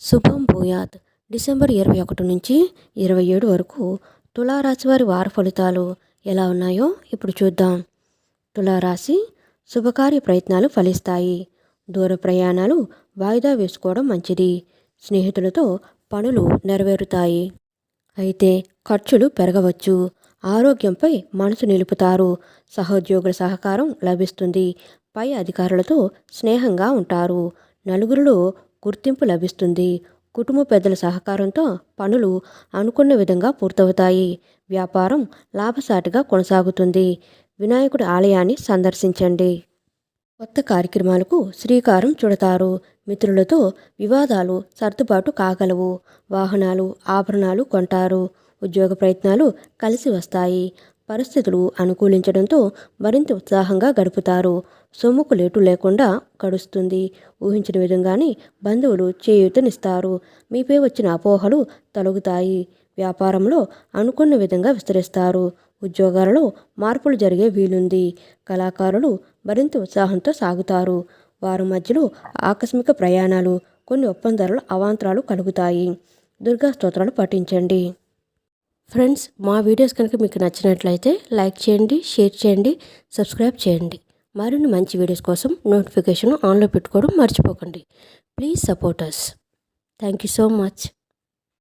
శుభం భూయాత్. డిసెంబర్ ఇరవై ఒకటి నుంచి ఇరవై ఏడు వరకు తులారాశి వారి వార ఫలితాలు ఎలా ఉన్నాయో ఇప్పుడు చూద్దాం. తులారాశి శుభకార్య ప్రయత్నాలు ఫలిస్తాయి. దూర ప్రయాణాలు వాయిదా వేసుకోవడం మంచిది. స్నేహితులతో పనులు నెరవేరుతాయి. అయితే ఖర్చులు పెరగవచ్చు. ఆరోగ్యంపై మనసు నిలుపుతారు. సహోద్యోగుల సహకారం లభిస్తుంది. పై అధికారులతో స్నేహంగా ఉంటారు. నలుగురిలో గుర్తింపు లభిస్తుంది. కుటుంబ పెద్దల సహకారంతో పనులు అనుకున్న విధంగా పూర్తవుతాయి. వ్యాపారం లాభసాటిగా కొనసాగుతుంది. వినాయకుడి ఆలయాన్ని సందర్శించండి. కొత్త కార్యక్రమాలకు శ్రీకారం చుడతారు. మిత్రులతో వివాదాలు సర్దుబాటు కాగలవు. వాహనాలు ఆభరణాలు కొంటారు. ఉద్యోగ ప్రయత్నాలు కలిసి వస్తాయి. పరిస్థితులు అనుకూలించడంతో మరింత ఉత్సాహంగా గడుపుతారు. సొమ్ముకు లేటు లేకుండా గడుస్తుంది. ఊహించిన విధంగానే బంధువులు చేయూతనిస్తారు. మీపై వచ్చిన అపోహలు తొలగుతాయి. వ్యాపారంలో అనుకున్న విధంగా విస్తరిస్తారు. ఉద్యోగాలలో మార్పులు జరిగే వీలుంది. కళాకారులు మరింత ఉత్సాహంతో సాగుతారు. వారి మధ్యలో ఆకస్మిక ప్రయాణాలు కొన్ని ఒప్పందాలలో అవాంతరాలు కలుగుతాయి. దుర్గా స్తోత్రాలు పఠించండి. ఫ్రెండ్స్ మా వీడియోస్ కనుక మీకు నచ్చినట్లయితే లైక్ చేయండి షేర్ చేయండి సబ్స్క్రైబ్ చేయండి. మరిన్ని మంచి వీడియోస్ కోసం నోటిఫికేషన్ ఆన్లో పెట్టుకోవడం మర్చిపోకండి. Please support us thank you so much